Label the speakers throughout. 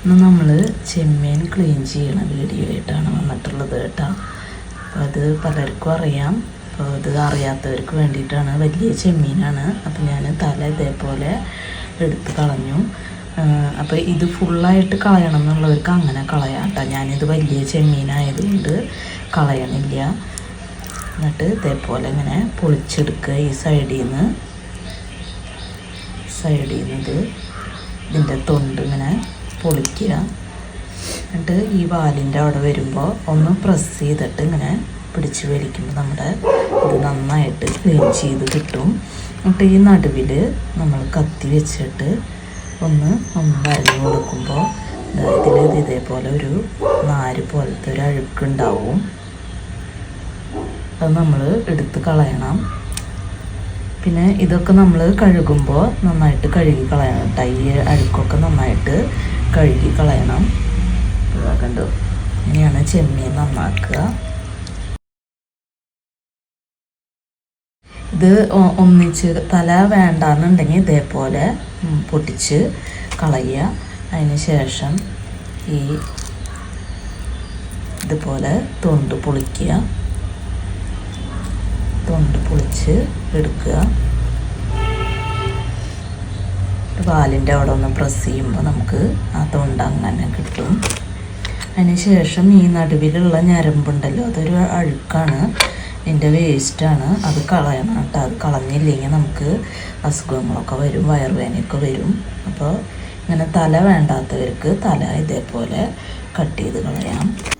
Speaker 1: ഇന്ന് നമ്മൾ ചെമ്മീൻ ക്ലീൻ ചെയ്യണ വീഡിയോ ആയിട്ടാണ് വന്നിട്ടുള്ളത് കേട്ടോ. അപ്പോൾ അത് പലർക്കും അറിയാം. അപ്പോൾ ഇത് അറിയാത്തവർക്ക് വേണ്ടിയിട്ടാണ്. വലിയ ചെമ്മീനാണ്. അപ്പോൾ ഞാൻ തല ഇതേപോലെ എടുത്ത് കളഞ്ഞു. അപ്പോൾ ഇത് ഫുള്ളായിട്ട് കളയണം എന്നുള്ളവർക്ക് അങ്ങനെ കളയാം കേട്ടോ. ഞാനിത് വലിയ ചെമ്മീനായതുകൊണ്ട് കളയണില്ല. എന്നിട്ട് ഇതേപോലെ ഇങ്ങനെ പൊളിച്ചെടുക്കുക ഈ സൈഡിൽ നിന്ന് സൈഡിൽ നിന്ന് ഇത് ഇതിന്റെ തൊണ്ട് ഇങ്ങനെ പൊളിക്കുക. എന്നിട്ട് ഈ വാലിന്റെ അവിടെ വരുമ്പോൾ ഒന്ന് പ്രസ് ചെയ്തിട്ട് ഇങ്ങനെ പിടിച്ച് വലിക്കുമ്പോൾ നമ്മുടെ ഇത് നന്നായിട്ട് ക്ലീൻ ചെയ്ത് കിട്ടും. എന്നിട്ട് ഈ നടുവിൽ നമ്മൾ കത്തി വെച്ചിട്ട് ഒന്ന് ഒന്ന് വരഞ്ഞു കൊടുക്കുമ്പോൾ ഇതിൽ ഇത് ഇതേപോലെ ഒരു നാര് പോലത്തെ ഒരു അഴുക്കുണ്ടാവും അത് നമ്മൾ എടുത്ത് കളയണം. പിന്നെ ഇതൊക്കെ നമ്മൾ കഴുകുമ്പോൾ നന്നായിട്ട് കഴുകി കളയണം ഈ അഴുക്കൊക്കെ നന്നായിട്ട് കഴുകി കളയണം കണ്ടു? ഇനിയാണ് ചെമ്മീൻ നന്നാക്കുക. ഇത് ഒന്നിച്ച് തല വേണ്ടാന്നുണ്ടെങ്കിൽ ഇതേപോലെ പൊട്ടിച്ച് കളയുക. അതിന് ശേഷം ഈ ഇതുപോലെ തൊണ്ട് പൊളിക്കുക. തൊണ്ട് പൊളിച്ച് എടുക്കുക. വാലിന്റെ അവിടെ ഒന്ന് പ്രസ് ചെയ്യുമ്പോൾ നമുക്ക് ആ തൊണ്ട അങ്ങനെ കിട്ടും. അതിനുശേഷം ഈ നടുവിലുള്ള ഞരമ്പുണ്ടല്ലോ അതൊരു അഴുക്കാണ്. ഇതിന്റെ വേസ്റ്റാണ് അത് കളയണം കേട്ടോ. അത് കളഞ്ഞില്ലെങ്കിൽ നമുക്ക് അസുഖങ്ങളൊക്കെ വരും വയറുവേദനയൊക്കെ വരും. അപ്പോൾ ഇങ്ങനെ തല വേണ്ടാത്തവർക്ക് തല ഇതേപോലെ കട്ട് ചെയ്ത് കളയാം.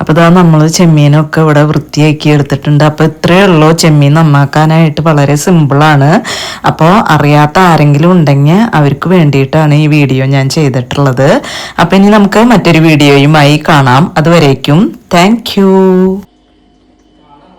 Speaker 1: അപ്പോൾ ഇതാ നമ്മൾ ചെമ്മീനൊക്കെ ഇവിടെ വൃത്തിയാക്കി എടുത്തിട്ടുണ്ട്. അപ്പോൾ ഇത്രയേ ഉള്ളൂ. ചെമ്മീൻ നന്നാക്കാനായിട്ട് വളരെ സിമ്പിളാണ് അപ്പോൾ അറിയാത്ത ആരെങ്കിലും ഉണ്ടെങ്കിൽ അവർക്ക് വേണ്ടിയിട്ടാണ് ഈ വീഡിയോ ഞാൻ ചെയ്തിട്ടുള്ളത്. അപ്പോൾ ഇനി നമുക്ക് മറ്റൊരു വീഡിയോയുമായി കാണാം. അതുവരേക്കും താങ്ക്